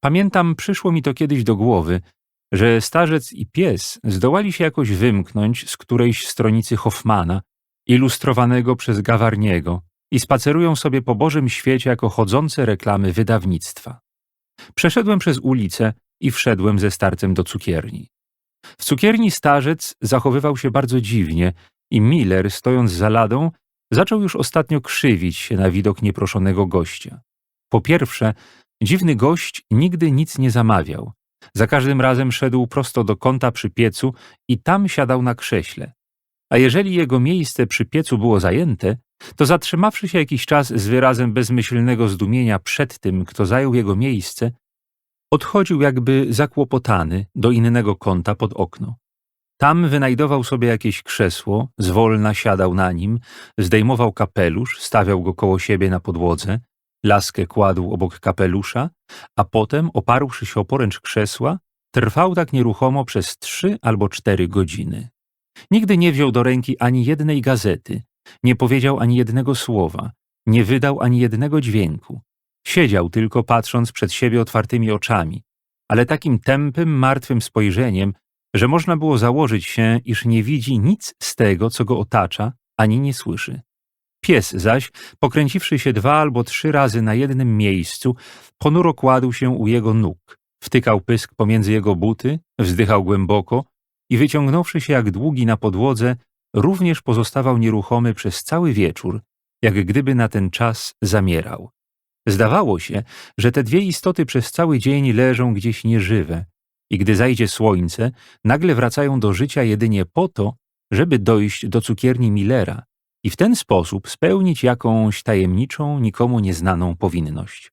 Pamiętam, przyszło mi to kiedyś do głowy, że starzec i pies zdołali się jakoś wymknąć z którejś stronicy Hoffmana, ilustrowanego przez Gawarniego, i spacerują sobie po Bożym świecie jako chodzące reklamy wydawnictwa. Przeszedłem przez ulicę i wszedłem ze starcem do cukierni. W cukierni starzec zachowywał się bardzo dziwnie i Miller, stojąc za ladą, zaczął już ostatnio krzywić się na widok nieproszonego gościa. Po pierwsze, dziwny gość nigdy nic nie zamawiał. Za każdym razem szedł prosto do kąta przy piecu i tam siadał na krześle. A jeżeli jego miejsce przy piecu było zajęte, to zatrzymawszy się jakiś czas z wyrazem bezmyślnego zdumienia przed tym, kto zajął jego miejsce, odchodził jakby zakłopotany do innego kąta pod okno. Tam wynajdował sobie jakieś krzesło, zwolna siadał na nim, zdejmował kapelusz, stawiał go koło siebie na podłodze, laskę kładł obok kapelusza, a potem, oparłszy się o poręcz krzesła, trwał tak nieruchomo przez trzy albo cztery godziny. Nigdy nie wziął do ręki ani jednej gazety, nie powiedział ani jednego słowa, nie wydał ani jednego dźwięku. Siedział tylko patrząc przed siebie otwartymi oczami, ale takim tępym, martwym spojrzeniem, że można było założyć się, iż nie widzi nic z tego, co go otacza, ani nie słyszy. Pies zaś, pokręciwszy się dwa albo trzy razy na jednym miejscu, ponuro kładł się u jego nóg, wtykał pysk pomiędzy jego buty, wzdychał głęboko i wyciągnąwszy się jak długi na podłodze, również pozostawał nieruchomy przez cały wieczór, jak gdyby na ten czas zamierał. Zdawało się, że te dwie istoty przez cały dzień leżą gdzieś nieżywe i gdy zajdzie słońce, nagle wracają do życia jedynie po to, żeby dojść do cukierni Millera i w ten sposób spełnić jakąś tajemniczą, nikomu nieznaną powinność.